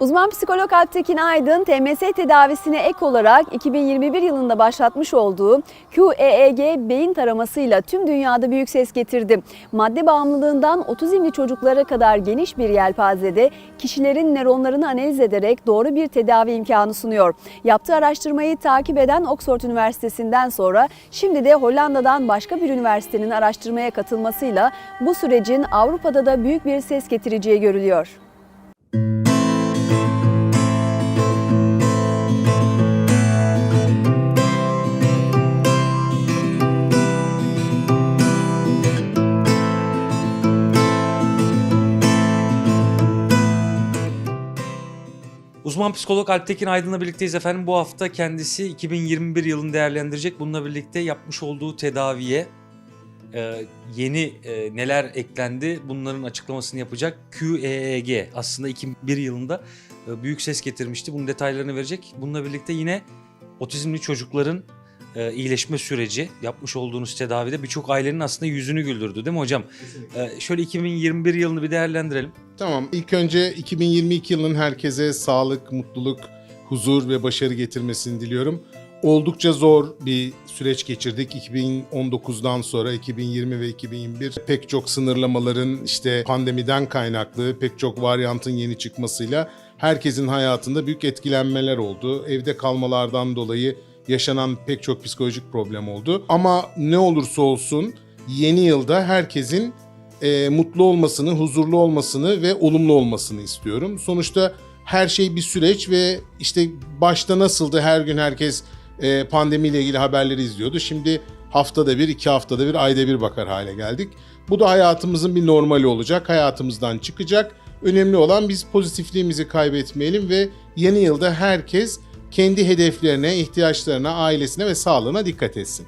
Uzman psikolog Alptekin Aydın, TMS tedavisine ek olarak 2021 yılında başlatmış olduğu QEEG beyin taramasıyla tüm dünyada büyük ses getirdi. Madde bağımlılığından otizmli çocuklara kadar geniş bir yelpazede kişilerin nöronlarını analiz ederek doğru bir tedavi imkanı sunuyor. Yaptığı araştırmayı takip eden Oxford Üniversitesi'nden sonra şimdi de Hollanda'dan başka bir üniversitenin araştırmaya katılmasıyla bu sürecin Avrupa'da da büyük bir ses getireceği görülüyor. Uzman psikolog Alptekin Aydın'la birlikteyiz efendim. Bu hafta kendisi 2021 yılını değerlendirecek. Bununla birlikte yapmış olduğu tedaviye e, yeni e, neler eklendi bunların açıklamasını yapacak. QEEG aslında 2001 yılında e, büyük ses getirmişti. Bunun detaylarını verecek. Bununla birlikte yine otizmli çocukların e, iyileşme süreci yapmış olduğunuz tedavide birçok ailenin aslında yüzünü güldürdü değil mi hocam? E, şöyle 2021 yılını bir değerlendirelim. Tamam. İlk önce 2022 yılının herkese sağlık, mutluluk, huzur ve başarı getirmesini diliyorum. Oldukça zor bir süreç geçirdik. 2019'dan sonra 2020 ve 2021 pek çok sınırlamaların işte pandemiden kaynaklı pek çok varyantın yeni çıkmasıyla herkesin hayatında büyük etkilenmeler oldu. Evde kalmalardan dolayı yaşanan pek çok psikolojik problem oldu. Ama ne olursa olsun yeni yılda herkesin e, mutlu olmasını, huzurlu olmasını ve olumlu olmasını istiyorum. Sonuçta her şey bir süreç ve işte başta nasıldı her gün herkes e, pandemiyle ilgili haberleri izliyordu. Şimdi haftada bir, iki haftada bir, ayda bir bakar hale geldik. Bu da hayatımızın bir normali olacak, hayatımızdan çıkacak. Önemli olan biz pozitifliğimizi kaybetmeyelim ve yeni yılda herkes kendi hedeflerine, ihtiyaçlarına, ailesine ve sağlığına dikkat etsin.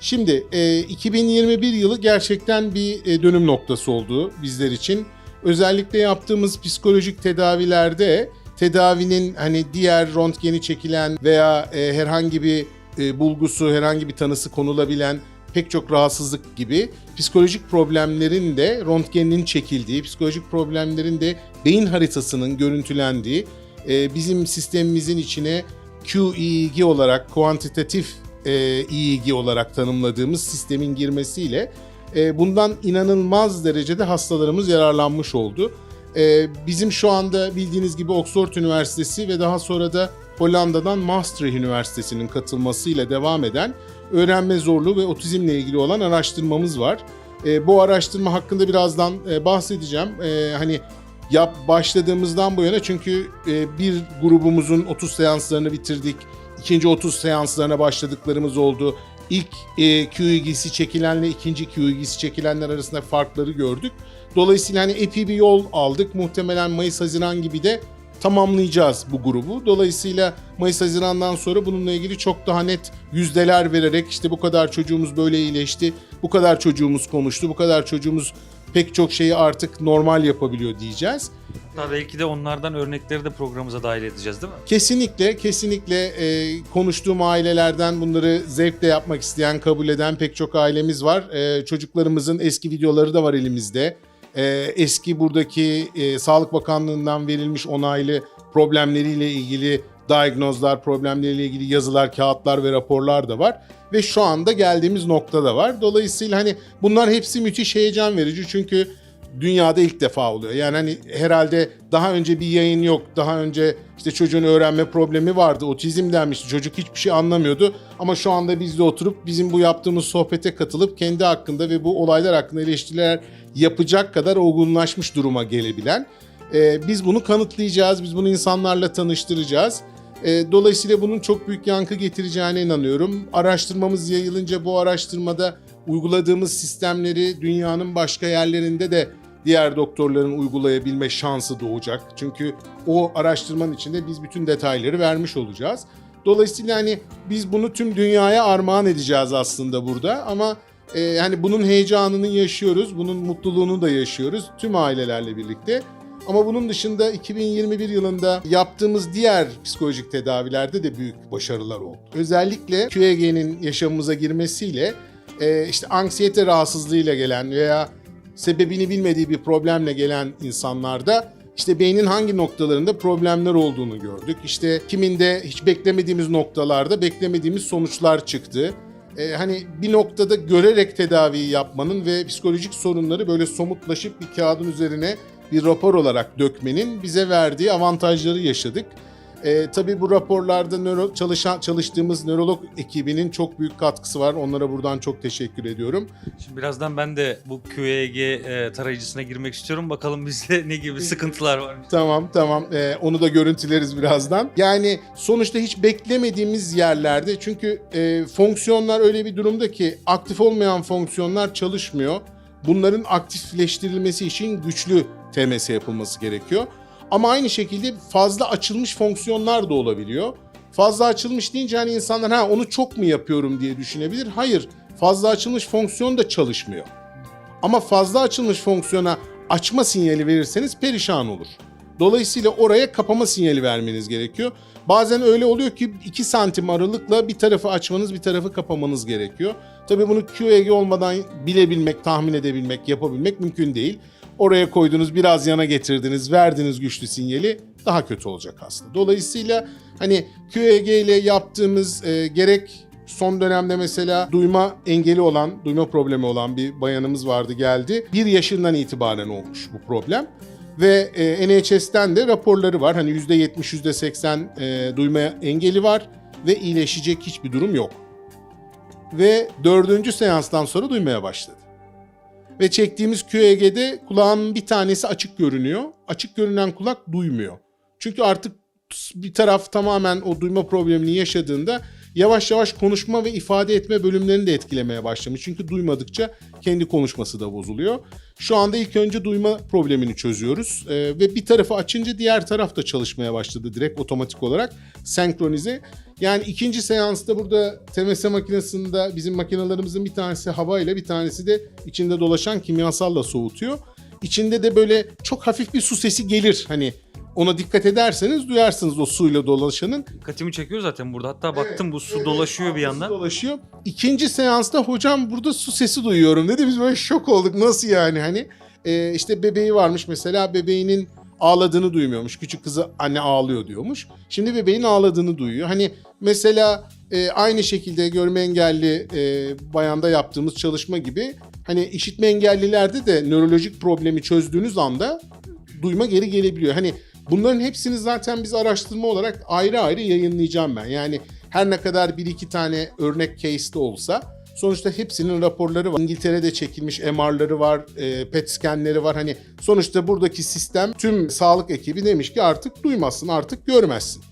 Şimdi e, 2021 yılı gerçekten bir e, dönüm noktası oldu bizler için. Özellikle yaptığımız psikolojik tedavilerde tedavinin hani diğer röntgeni çekilen veya e, herhangi bir e, bulgusu, herhangi bir tanısı konulabilen pek çok rahatsızlık gibi psikolojik problemlerin de röntgeninin çekildiği, psikolojik problemlerin de beyin haritasının görüntülendiği, e, bizim sistemimizin içine QEEG olarak kuantitatif e, EEG olarak tanımladığımız sistemin girmesiyle e, bundan inanılmaz derecede hastalarımız yararlanmış oldu. E, bizim şu anda bildiğiniz gibi Oxford Üniversitesi ve daha sonra da Hollanda'dan Maastricht Üniversitesi'nin katılmasıyla devam eden öğrenme zorluğu ve otizmle ilgili olan araştırmamız var. E, bu araştırma hakkında birazdan e, bahsedeceğim. E, hani yap başladığımızdan bu yana çünkü e, bir grubumuzun 30 seanslarını bitirdik. İkinci 30 seanslarına başladıklarımız oldu. İlk e, QEG'si çekilenle ikinci QEG'si çekilenler arasında farkları gördük. Dolayısıyla hani epey bir yol aldık. Muhtemelen Mayıs-Haziran gibi de tamamlayacağız bu grubu. Dolayısıyla Mayıs-Haziran'dan sonra bununla ilgili çok daha net yüzdeler vererek işte bu kadar çocuğumuz böyle iyileşti, bu kadar çocuğumuz konuştu, bu kadar çocuğumuz pek çok şeyi artık normal yapabiliyor diyeceğiz. Hatta belki de onlardan örnekleri de programımıza dahil edeceğiz değil mi? Kesinlikle, kesinlikle e, konuştuğum ailelerden bunları zevkle yapmak isteyen, kabul eden pek çok ailemiz var. E, çocuklarımızın eski videoları da var elimizde. E, eski buradaki e, Sağlık Bakanlığı'ndan verilmiş onaylı problemleriyle ilgili diagnozlar, problemleriyle ilgili yazılar, kağıtlar ve raporlar da var. Ve şu anda geldiğimiz nokta da var. Dolayısıyla hani bunlar hepsi müthiş heyecan verici çünkü dünyada ilk defa oluyor. Yani hani herhalde daha önce bir yayın yok. Daha önce işte çocuğun öğrenme problemi vardı. Otizm denmişti. Çocuk hiçbir şey anlamıyordu. Ama şu anda biz de oturup bizim bu yaptığımız sohbete katılıp kendi hakkında ve bu olaylar hakkında eleştiriler yapacak kadar olgunlaşmış duruma gelebilen. Ee, biz bunu kanıtlayacağız. Biz bunu insanlarla tanıştıracağız. Ee, dolayısıyla bunun çok büyük yankı getireceğine inanıyorum. Araştırmamız yayılınca bu araştırmada uyguladığımız sistemleri dünyanın başka yerlerinde de diğer doktorların uygulayabilme şansı doğacak. Çünkü o araştırmanın içinde biz bütün detayları vermiş olacağız. Dolayısıyla hani biz bunu tüm dünyaya armağan edeceğiz aslında burada ama e, hani bunun heyecanını yaşıyoruz, bunun mutluluğunu da yaşıyoruz tüm ailelerle birlikte. Ama bunun dışında 2021 yılında yaptığımız diğer psikolojik tedavilerde de büyük başarılar oldu. Özellikle QEG'nin yaşamımıza girmesiyle e, işte anksiyete rahatsızlığıyla gelen veya sebebini bilmediği bir problemle gelen insanlarda İşte beynin hangi noktalarında problemler olduğunu gördük. İşte kiminde hiç beklemediğimiz noktalarda beklemediğimiz sonuçlar çıktı. Ee, hani bir noktada görerek tedaviyi yapmanın ve psikolojik sorunları böyle somutlaşıp bir kağıdın üzerine bir rapor olarak dökmenin bize verdiği avantajları yaşadık. Ee, tabii bu raporlarda nöro, çalışan çalıştığımız nörolog ekibinin çok büyük katkısı var. Onlara buradan çok teşekkür ediyorum. Şimdi birazdan ben de bu QEG e, tarayıcısına girmek istiyorum. Bakalım bizde ne gibi sıkıntılar var. Tamam tamam Ee, onu da görüntüleriz birazdan. Yani sonuçta hiç beklemediğimiz yerlerde çünkü e, fonksiyonlar öyle bir durumda ki aktif olmayan fonksiyonlar çalışmıyor. Bunların aktifleştirilmesi için güçlü TMS yapılması gerekiyor. Ama aynı şekilde fazla açılmış fonksiyonlar da olabiliyor. Fazla açılmış deyince hani insanlar ha onu çok mu yapıyorum diye düşünebilir. Hayır fazla açılmış fonksiyon da çalışmıyor. Ama fazla açılmış fonksiyona açma sinyali verirseniz perişan olur. Dolayısıyla oraya kapama sinyali vermeniz gerekiyor. Bazen öyle oluyor ki 2 santim aralıkla bir tarafı açmanız bir tarafı kapamanız gerekiyor. Tabii bunu QEG olmadan bilebilmek, tahmin edebilmek, yapabilmek mümkün değil. Oraya koydunuz biraz yana getirdiniz, verdiniz güçlü sinyali daha kötü olacak aslında. Dolayısıyla hani QEG ile yaptığımız e, gerek son dönemde mesela duyma engeli olan, duyma problemi olan bir bayanımız vardı geldi. Bir yaşından itibaren olmuş bu problem. Ve e, NHS'ten de raporları var. Hani %70, %80 e, duyma engeli var ve iyileşecek hiçbir durum yok. Ve dördüncü seanstan sonra duymaya başladı. Ve çektiğimiz QEG'de kulağın bir tanesi açık görünüyor. Açık görünen kulak duymuyor. Çünkü artık bir taraf tamamen o duyma problemini yaşadığında yavaş yavaş konuşma ve ifade etme bölümlerini de etkilemeye başlamış. Çünkü duymadıkça kendi konuşması da bozuluyor. Şu anda ilk önce duyma problemini çözüyoruz. Ee, ve bir tarafı açınca diğer taraf da çalışmaya başladı direkt otomatik olarak senkronize. Yani ikinci seansta burada TMS makinesinde bizim makinalarımızın bir tanesi havayla bir tanesi de içinde dolaşan kimyasalla soğutuyor. İçinde de böyle çok hafif bir su sesi gelir. Hani ona dikkat ederseniz duyarsınız o suyla dolaşanın. Dikkatimi çekiyor zaten burada. Hatta baktım bu su dolaşıyor bir su yandan. Dolaşıyor. İkinci seansta hocam burada su sesi duyuyorum dedi. Biz böyle şok olduk. Nasıl yani hani? Ee, işte bebeği varmış mesela bebeğinin ağladığını duymuyormuş. Küçük kızı anne ağlıyor diyormuş. Şimdi bebeğin ağladığını duyuyor. Hani mesela e, aynı şekilde görme engelli e, bayanda yaptığımız çalışma gibi hani işitme engellilerde de nörolojik problemi çözdüğünüz anda duyma geri gelebiliyor. Hani bunların hepsini zaten biz araştırma olarak ayrı ayrı yayınlayacağım ben. Yani her ne kadar bir iki tane örnek case de olsa sonuçta hepsinin raporları var. İngiltere'de çekilmiş MR'ları var, e, PET scanleri var. Hani sonuçta buradaki sistem tüm sağlık ekibi demiş ki artık duymazsın, artık görmezsin.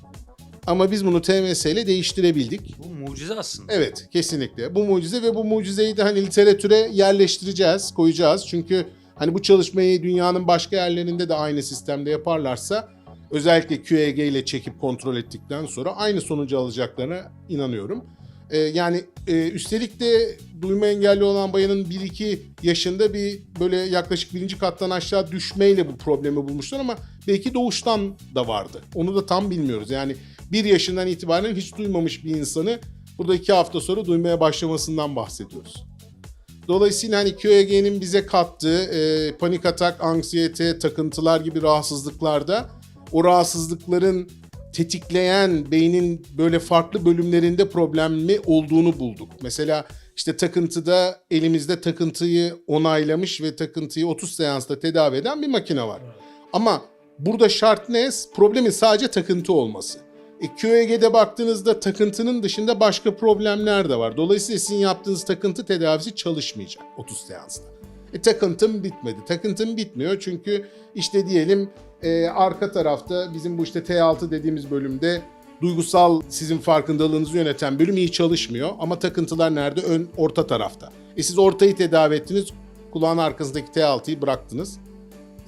Ama biz bunu TMS ile değiştirebildik. Bu mucize aslında. Evet kesinlikle. Bu mucize ve bu mucizeyi de hani literatüre yerleştireceğiz, koyacağız. Çünkü hani bu çalışmayı dünyanın başka yerlerinde de aynı sistemde yaparlarsa özellikle QEG ile çekip kontrol ettikten sonra aynı sonucu alacaklarına inanıyorum. Ee, yani e, üstelik de duyma engelli olan bayanın 1-2 yaşında bir böyle yaklaşık birinci kattan aşağı düşmeyle bu problemi bulmuşlar ama belki doğuştan da vardı. Onu da tam bilmiyoruz. Yani bir yaşından itibaren hiç duymamış bir insanı burada iki hafta sonra duymaya başlamasından bahsediyoruz. Dolayısıyla hani QEG'nin bize kattığı e, panik atak, anksiyete, takıntılar gibi rahatsızlıklarda o rahatsızlıkların tetikleyen beynin böyle farklı bölümlerinde problemi olduğunu bulduk. Mesela işte takıntıda elimizde takıntıyı onaylamış ve takıntıyı 30 seansta tedavi eden bir makine var. Ama burada şart ne? Problemin sadece takıntı olması. E, QEG'de baktığınızda takıntının dışında başka problemler de var. Dolayısıyla sizin yaptığınız takıntı tedavisi çalışmayacak 30 seansta. E, takıntım bitmedi. Takıntım bitmiyor çünkü işte diyelim e, arka tarafta bizim bu işte T6 dediğimiz bölümde duygusal sizin farkındalığınızı yöneten bölüm iyi çalışmıyor. Ama takıntılar nerede? Ön, orta tarafta. E siz ortayı tedavi ettiniz. Kulağın arkasındaki T6'yı bıraktınız.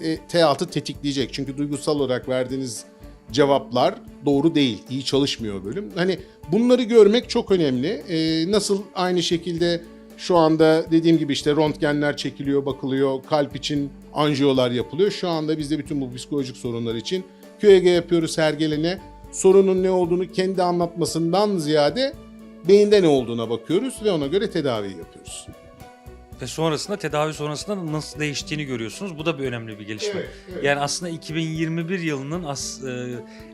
E, T6 tetikleyecek. Çünkü duygusal olarak verdiğiniz cevaplar doğru değil. iyi çalışmıyor bölüm. Hani bunları görmek çok önemli. E, nasıl aynı şekilde şu anda dediğim gibi işte röntgenler çekiliyor, bakılıyor, kalp için anjiyolar yapılıyor. Şu anda biz de bütün bu psikolojik sorunlar için QEG yapıyoruz her gelene. Sorunun ne olduğunu kendi anlatmasından ziyade beyinde ne olduğuna bakıyoruz ve ona göre tedavi yapıyoruz. Ve sonrasında tedavi sonrasında nasıl değiştiğini görüyorsunuz. Bu da bir önemli bir gelişme. Yani aslında 2021 yılının as, e,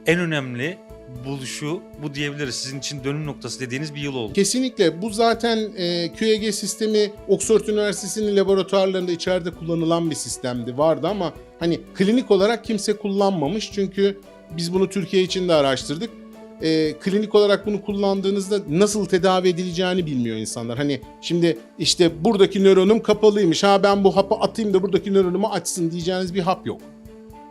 en önemli buluşu bu diyebiliriz. Sizin için dönüm noktası dediğiniz bir yıl oldu. Kesinlikle bu zaten e, QEG sistemi Oxford Üniversitesi'nin laboratuvarlarında içeride kullanılan bir sistemdi vardı ama hani klinik olarak kimse kullanmamış çünkü biz bunu Türkiye için de araştırdık. E, klinik olarak bunu kullandığınızda nasıl tedavi edileceğini bilmiyor insanlar. Hani şimdi işte buradaki nöronum kapalıymış ha ben bu hapı atayım da buradaki nöronumu açsın diyeceğiniz bir hap yok.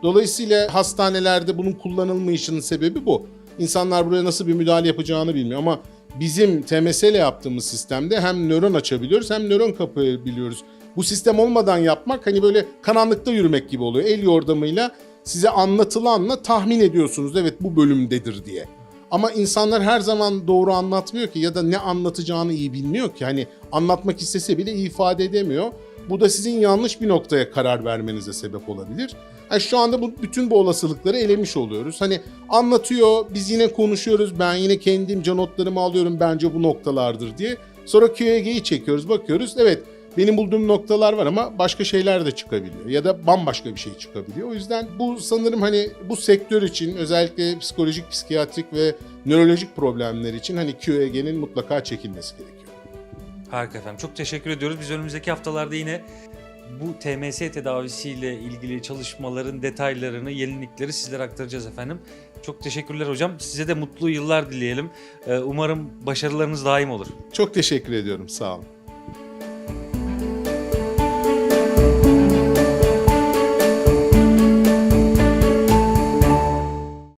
Dolayısıyla hastanelerde bunun kullanılmayışının sebebi bu. İnsanlar buraya nasıl bir müdahale yapacağını bilmiyor ama bizim TMS ile yaptığımız sistemde hem nöron açabiliyoruz hem nöron kapayabiliyoruz. Bu sistem olmadan yapmak hani böyle karanlıkta yürümek gibi oluyor. El yordamıyla size anlatılanla tahmin ediyorsunuz evet bu bölümdedir diye. Ama insanlar her zaman doğru anlatmıyor ki ya da ne anlatacağını iyi bilmiyor ki. Hani anlatmak istese bile ifade edemiyor. Bu da sizin yanlış bir noktaya karar vermenize sebep olabilir. Yani şu anda bu bütün bu olasılıkları elemiş oluyoruz. Hani anlatıyor, biz yine konuşuyoruz. Ben yine kendim notlarımı alıyorum bence bu noktalardır diye. Sonra QEG'yi çekiyoruz, bakıyoruz. Evet, benim bulduğum noktalar var ama başka şeyler de çıkabiliyor ya da bambaşka bir şey çıkabiliyor. O yüzden bu sanırım hani bu sektör için özellikle psikolojik, psikiyatrik ve nörolojik problemler için hani QEG'nin mutlaka çekilmesi gerekiyor. Harika efendim. Çok teşekkür ediyoruz. Biz önümüzdeki haftalarda yine bu TMS tedavisiyle ilgili çalışmaların detaylarını, yenilikleri sizlere aktaracağız efendim. Çok teşekkürler hocam. Size de mutlu yıllar dileyelim. Ee, Umarım başarılarınız daim olur. Çok teşekkür ediyorum. Sağ olun.